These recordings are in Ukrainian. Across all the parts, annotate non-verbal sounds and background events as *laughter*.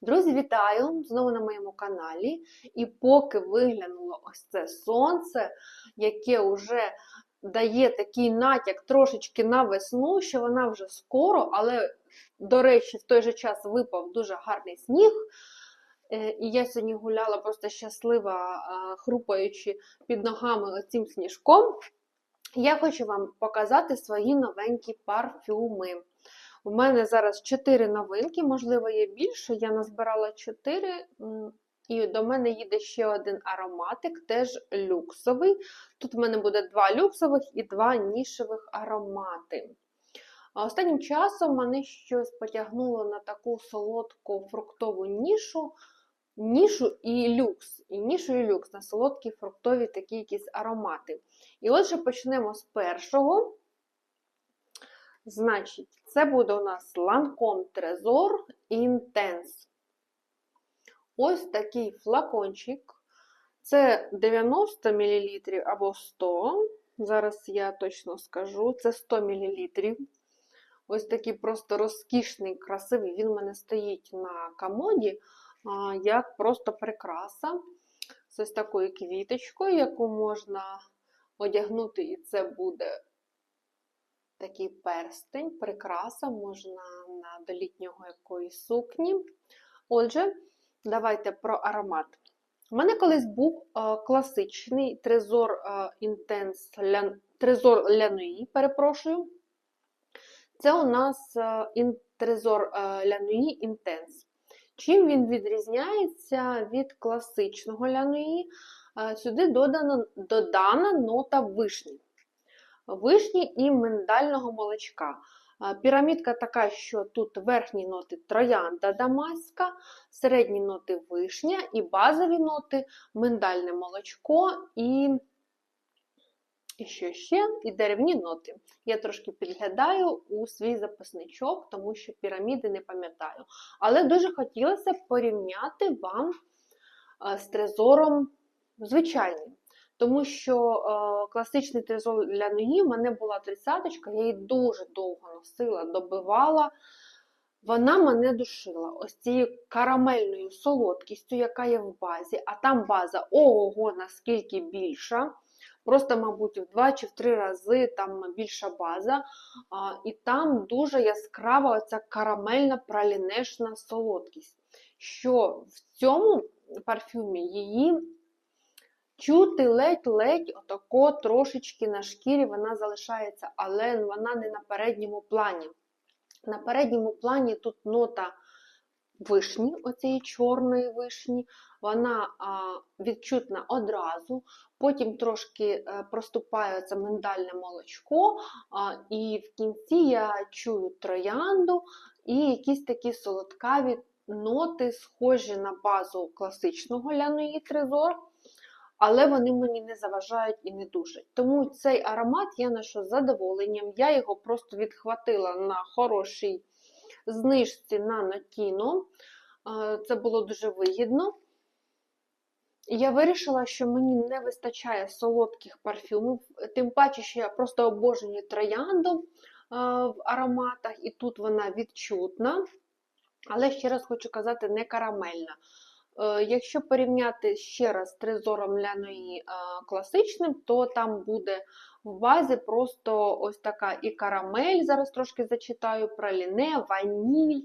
Друзі, вітаю! Знову на моєму каналі. І поки виглянуло ось це сонце, яке вже дає такий натяк трошечки на весну, що вона вже скоро, але, до речі, в той же час випав дуже гарний сніг. Е, І я сьогодні гуляла просто щаслива, е, хрупаючи під ногами оцим сніжком. Я хочу вам показати свої новенькі парфюми. У мене зараз 4 новинки, можливо, є більше. Я назбирала 4, і до мене їде ще один ароматик, теж люксовий. Тут в мене буде два люксових і два нішевих аромати. Останнім часом мене щось потягнуло на таку солодку фруктову нішу. Нішу і люкс, і нішу і люкс на солодкі фруктові такі якісь аромати. І отже, почнемо з першого. Значить, це буде у нас Lancome Trésor Intense. Ось такий флакончик. Це 90 мл або 100. Зараз я точно скажу, це 100 мл. Ось такий просто розкішний, красивий. Він у мене стоїть на комоді, як просто прикраса. З ось такою квіточкою, яку можна одягнути, і це буде такий перстень, прикраса, можна на до літнього якоїсь сукні. Отже, давайте про аромат. У мене колись був е, класичний трезор ля, трезор Лянуї, перепрошую. Це у нас е, трезор е, Лянуї Intense. Чим він відрізняється від класичного лянуї? Сюди додано, додана нота вишні вишні і миндального молочка. Пірамідка така, що тут верхні ноти троянда дамаська, середні ноти вишня і базові ноти миндальне молочко і і що ще? І деревні ноти. Я трошки підглядаю у свій записничок, тому що піраміди не пам'ятаю. Але дуже хотілося порівняти вам з трезором звичайним. Тому що е, класичний тризол для ноги в мене була тридцяточка, я її дуже довго носила, добивала. Вона мене душила ось цією карамельною солодкістю, яка є в базі, а там база ого, наскільки більша. Просто, мабуть, в два чи в три рази там більша база. А, І там дуже яскрава оця карамельна пралінешна солодкість. Що в цьому парфюмі її Чути ледь-ледь отако трошечки на шкірі вона залишається, але вона не на передньому плані. На передньому плані тут нота вишні, оцієї чорної вишні, вона а, відчутна одразу, потім трошки е, проступає це миндальне молочко, а, і в кінці я чую троянду і якісь такі солодкаві ноти, схожі на базу класичного ляної трезор але вони мені не заважають і не душать. Тому цей аромат я ношу з задоволенням. Я його просто відхватила на хорошій знижці на Нотіно. Це було дуже вигідно. Я вирішила, що мені не вистачає солодких парфюмів, тим паче, що я просто обожнюю троянду в ароматах, і тут вона відчутна. Але ще раз хочу казати, не карамельна. Е, якщо порівняти ще раз з трезором ляної класичним, то там буде в базі просто ось така і карамель, зараз трошки зачитаю, праліне, ваніль,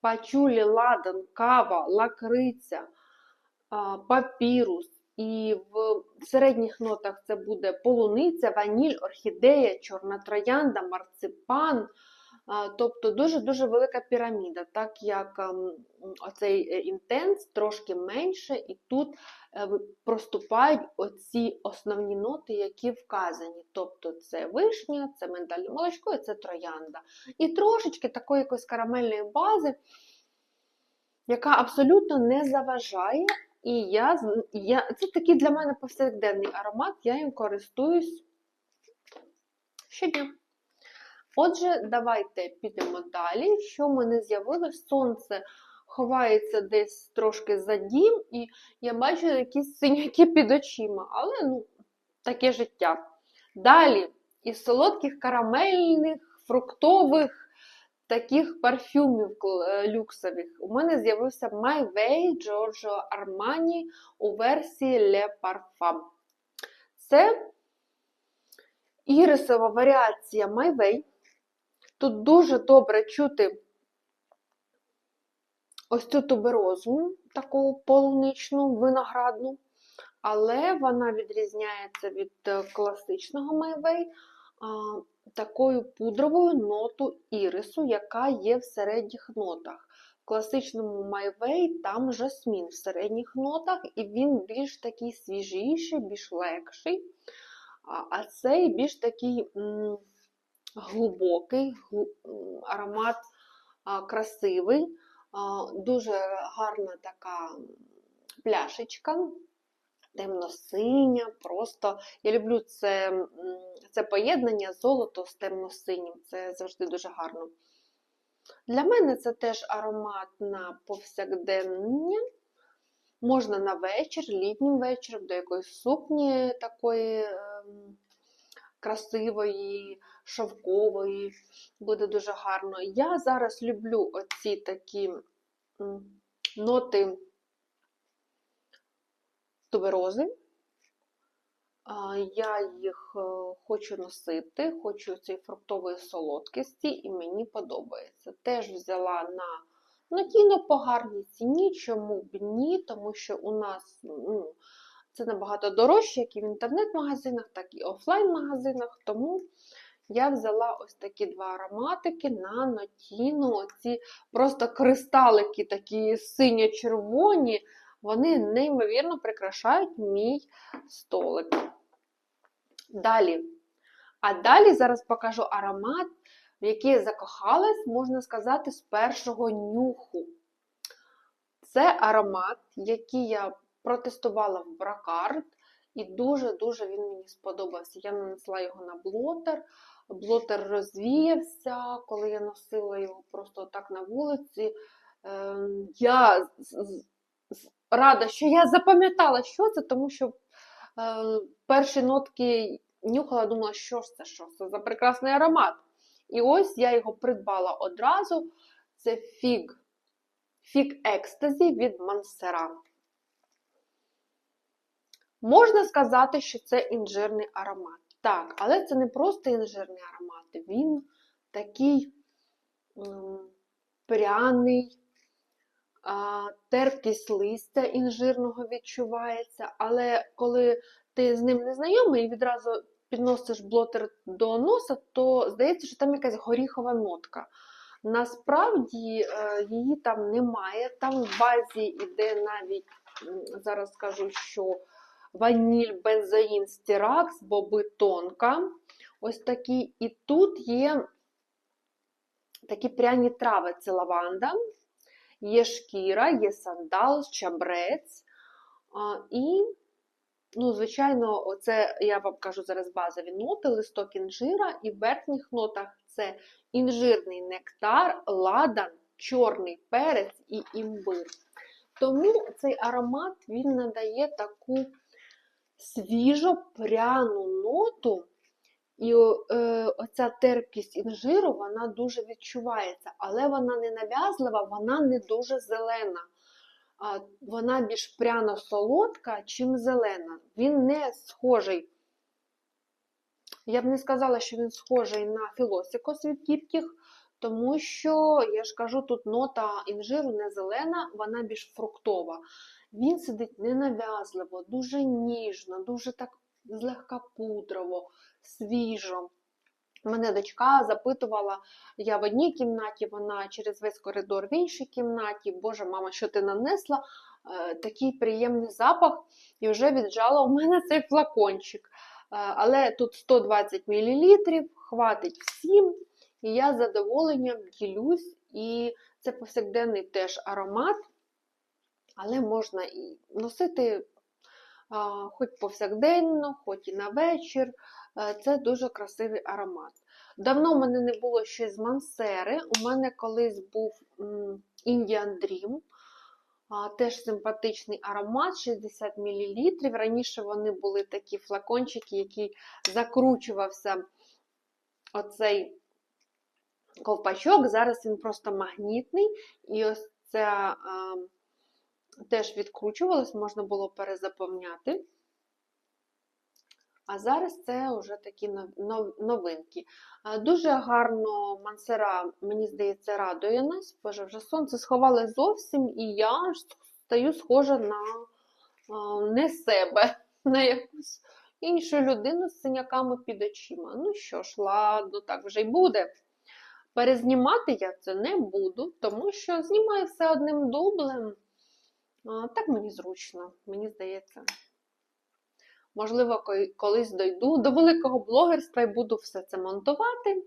пачулі, ладан, кава, лакриця, папірус. І в середніх нотах це буде полуниця, ваніль, орхідея, чорна троянда, марципан. Тобто дуже-дуже велика піраміда, так як ем, оцей е, інтенс трошки менше, і тут е, проступають оці основні ноти, які вказані. Тобто це вишня, це миндальне молочко і це троянда. І трошечки такої якоїсь карамельної бази, яка абсолютно не заважає. І я, я, це такий для мене повсякденний аромат, я їм користуюсь щодня. Отже, давайте підемо далі. Що в мене з'явилось? Сонце ховається десь трошки за дім, і я бачу якісь синяки під очима, але ну, таке життя. Далі, із солодких карамельних, фруктових, таких парфюмів е, люксових. У мене з'явився My Way Giorgio Armani у версії Le Parfum. Це ірисова варіація My Way. Тут дуже добре чути ось цю туберозу, таку полуничну, виноградну, але вона відрізняється від е, класичного а, такою пудровою ноту ірису, яка є в середніх нотах. В класичному Way там жасмін в середніх нотах, і він більш такий свіжіший, більш легший. А, цей більш такий глибокий, аромат красивий, дуже гарна така пляшечка, темно-синя, просто я люблю це, це поєднання золото з темно-синім, це завжди дуже гарно. Для мене це теж аромат на повсякдення. Можна на вечір, літнім вечором, до якоїсь сукні такої ем, красивої, шовкової, буде дуже гарно. Я зараз люблю оці такі ноти туберози. Я їх е, хочу носити, хочу цієї фруктової солодкості, і мені подобається. Теж взяла на надійно по гарній ціні, чому б ні, тому що у нас ну, це набагато дорожче, як і в інтернет-магазинах, так і офлайн-магазинах. Тому я взяла ось такі два ароматики на нотіну. Оці просто кристалики такі синьо-червоні, вони неймовірно прикрашають мій столик. Далі. А далі зараз покажу аромат, в який я закохалась, можна сказати, з першого нюху. Це аромат, який я протестувала в Бракард, і дуже-дуже він мені сподобався. Я нанесла його на блотер. Блотер розвіявся, коли я носила його просто так на вулиці. Ем, Я рада, що я запам'ятала, що це, тому що е, перші нотки нюхала, думала, що ж це, що це за прекрасний аромат. І ось я його придбала одразу. Це фіг. Фіг екстазі від Мансера. Можна сказати, що це інжирний аромат. Так, але це не просто інжирний аромат, він такий м, пряний, а, терпкість листя інжирного відчувається. Але коли ти з ним не знайомий і відразу підносиш блотер до носа, то здається, що там якась горіхова нотка. Насправді е, її там немає. Там в базі йде навіть, зараз скажу, що ваніль, бензоїн, стіракс, боби тонка. Ось такі. І тут є такі пряні трави, це лаванда, є шкіра, є сандал, чабрець. І, ну, звичайно, оце я вам кажу зараз базові ноти, листок інжира, і в верхніх нотах це інжирний нектар, ладан, чорний перець і імбир. Тому цей аромат він надає таку свіжо пряну ноту, і е, оця терпкість інжиру вона дуже відчувається, але вона не нав'язлива, вона не дуже зелена. А, вона більш пряно солодка, чим зелена. Він не схожий. Я б не сказала, що він схожий на філосикос від кіпкіх, тому що, я ж кажу, тут нота інжиру не зелена, вона більш фруктова. Він сидить ненав'язливо, дуже ніжно, дуже так злегка пудрово, свіжо. Мене дочка запитувала, я в одній кімнаті, вона через весь коридор в іншій кімнаті. Боже, мама, що ти нанесла? Е, Такий приємний запах, і вже віджала у мене цей флакончик. Е, Але тут 120 мл, хватить всім. І я з задоволенням ділюсь. І це повсякденний теж аромат, але можна і носити а, хоч повсякденно, хоч і на вечір. Е, Це дуже красивий аромат. Давно в мене не було щось з мансери. У мене колись був Indian Dream. Теж симпатичний аромат, 60 мл. Раніше вони були такі флакончики, які закручувався оцей ковпачок. Зараз він просто магнітний, і ось ця теж відкручувалась, можна було перезаповняти. А зараз це вже такі нов- нов- новинки. Дуже гарно мансера, мені здається, радує нас. Боже, вже сонце сховали зовсім, і я стаю схожа на не себе, *laughs* на якусь іншу людину з синяками під очима. Ну що ж, ладно, так вже й буде. Перезнімати я це не буду, тому що знімаю все одним дублем. Так мені зручно, мені здається. Можливо, колись дойду до великого блогерства і буду все це монтувати.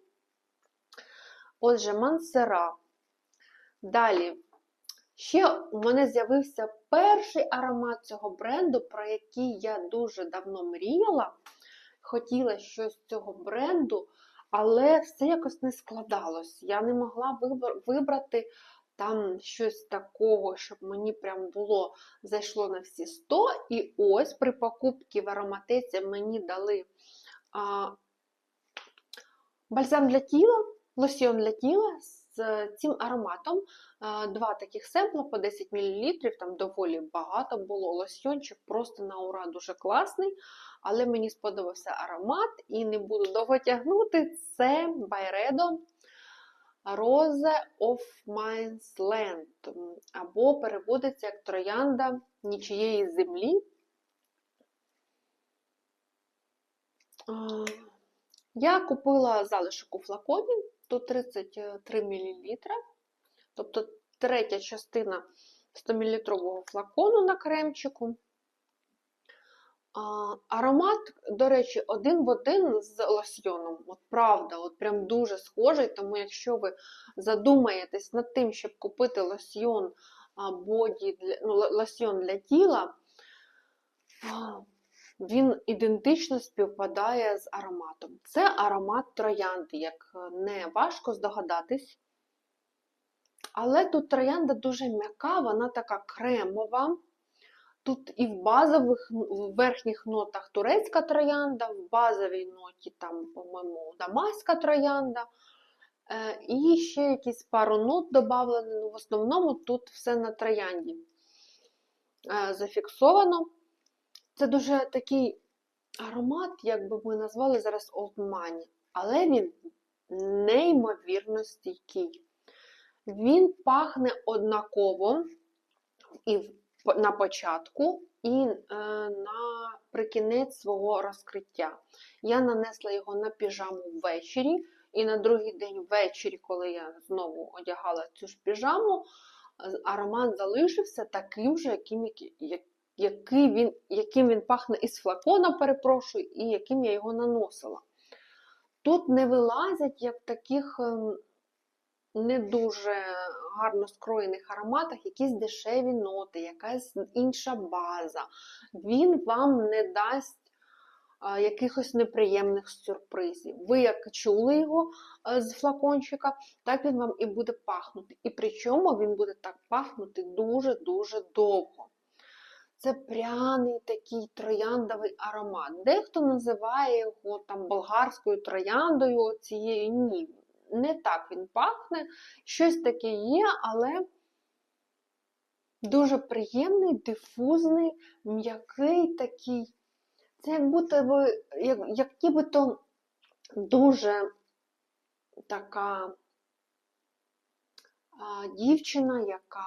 Отже, мансера. Далі. Ще у мене з'явився перший аромат цього бренду, про який я дуже давно мріяла. Хотіла щось з цього бренду, але все якось не складалось. Я не могла вибрати там щось такого, щоб мені прям було зайшло на всі 100. І ось при покупці в ароматеці мені дали а, бальзам для тіла, лосьйон для тіла з цим ароматом. Два таких семпла по 10 мл, там доволі багато було. Лосьйончик просто на ура дуже класний. Але мені сподобався аромат і не буду довго тягнути. Це Byredo Rose of Mind's Land, або переводиться як троянда нічиєї землі. Я купила залишок у флаконі, тут 33 мл, тобто третя частина 100-мл флакону на кремчику. Аромат, до речі, один в один з лосьйоном. От правда, от прям дуже схожий. Тому якщо ви задумаєтесь над тим, щоб купити лосьйон боді для, ну, лосьйон для тіла, він ідентично співпадає з ароматом. Це аромат троянди, як е, не важко здогадатись. Але тут троянда дуже м'яка, вона така кремова. Тут і в базових в верхніх нотах турецька троянда, в базовій ноті, там, по-моєму, дамаська троянда. Е, І ще якісь пару нот додавлені. Ну, в основному тут все на троянді е, зафіксовано. Це дуже такий аромат, як би ми назвали зараз Old Money, але він неймовірно стійкий. Він пахне однаково і в- на початку, і е, наприкінець свого розкриття. Я нанесла його на піжаму ввечері, і на другий день ввечері, коли я знову одягала цю ж піжаму, е, аромат залишився таким же, яким, який- він, яким він пахне із флакона, перепрошую, і яким я його наносила. Тут не вилазять, як таких ем, не дуже гарно скроєних ароматах, якісь дешеві ноти, якась інша база. Він вам не дасть а, якихось неприємних сюрпризів. Ви як чули його е, з флакончика, так він вам і буде пахнути. І причому він буде так пахнути дуже-дуже довго. Це пряний такий трояндовий аромат. Дехто називає його там болгарською трояндою цією. Ні, не так він пахне. Щось таке є, але дуже приємний, дифузний, м'який такий. Це як будто ви, як, як нібито дуже така а, дівчина, яка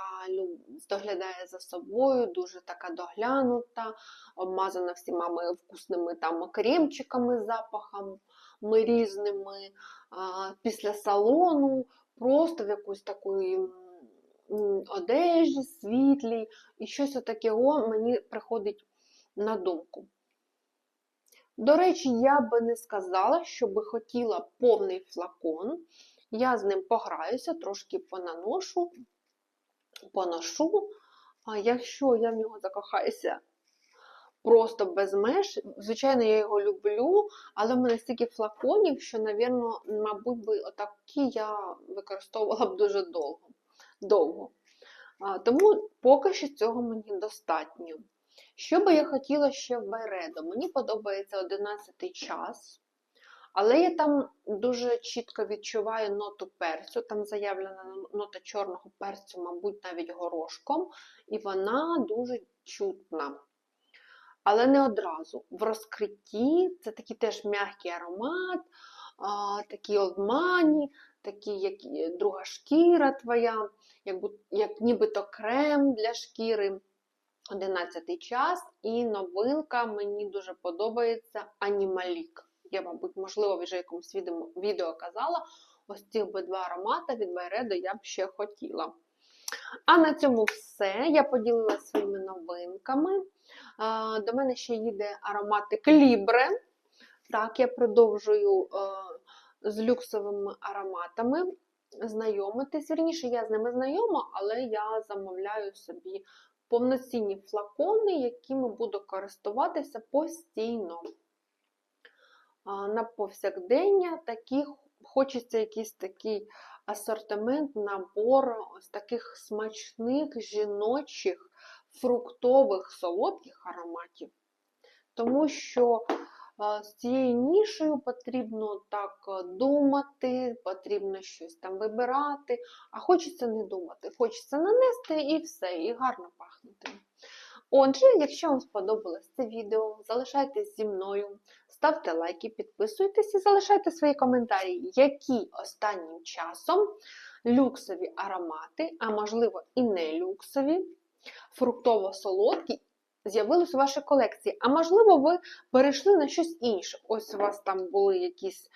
доглядає за собою, дуже така доглянута, обмазана всіма вкусними там кремчиками, запахами різними, після салону, просто в якусь такої одежі світлій, і щось отаке мені приходить на думку. До речі, я би не сказала, що би хотіла повний флакон. Я з ним пограюся, трошки понаношу, поношу. А якщо я в нього закохаюся просто без меж, звичайно, я його люблю, але в мене стільки флаконів, що, навірно, мабуть, би отакі я використовувала б дуже довго. довго. А, Тому поки що цього мені достатньо. Що би я хотіла ще в Байредо? Мені подобається 11 час. Але я там дуже чітко відчуваю ноту перцю, там заявлена нота чорного перцю, мабуть, навіть горошком, і вона дуже чутна. Але не одразу. В розкритті це такий теж м'який аромат, а, такий олдмані, такий, як друга шкіра твоя, як, як нібито крем для шкіри. 11 час, і новинка мені дуже подобається Анімалік. Я, мабуть, можливо, вже якомусь відео казала. Ось ці обидва аромати від Байредо я б ще хотіла. А на цьому все. Я поділилася своїми новинками. До мене ще їде ароматик Лібре. Так, я продовжую е, з люксовими ароматами знайомитись. Вірніше, я з ними знайома, але я замовляю собі повноцінні флакони, якими буду користуватися постійно. На повсякдення такі, хочеться якийсь такий асортимент, набор ось таких смачних жіночих, фруктових, солодких ароматів. Тому що з цією нішею потрібно так думати, потрібно щось там вибирати, а хочеться не думати, хочеться нанести і все, і гарно пахнути. Отже, якщо вам сподобалось це відео, залишайтесь зі мною, ставте лайки, підписуйтесь і залишайте свої коментарі, які останнім часом люксові аромати, а можливо і не люксові, фруктово-солодкі з'явились у вашій колекції. А можливо, ви перейшли на щось інше. Ось у вас там були якісь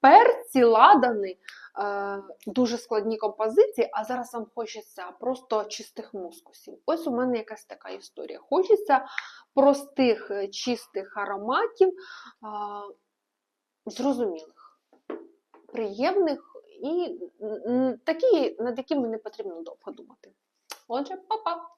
перці, ладани, е, дуже складні композиції, а зараз вам хочеться просто чистих мускусів. Ось у мене якась така історія. Хочеться простих, е, чистих ароматів, зрозумілих, приємних і такі, над якими не потрібно довго думати. Отже, па-па!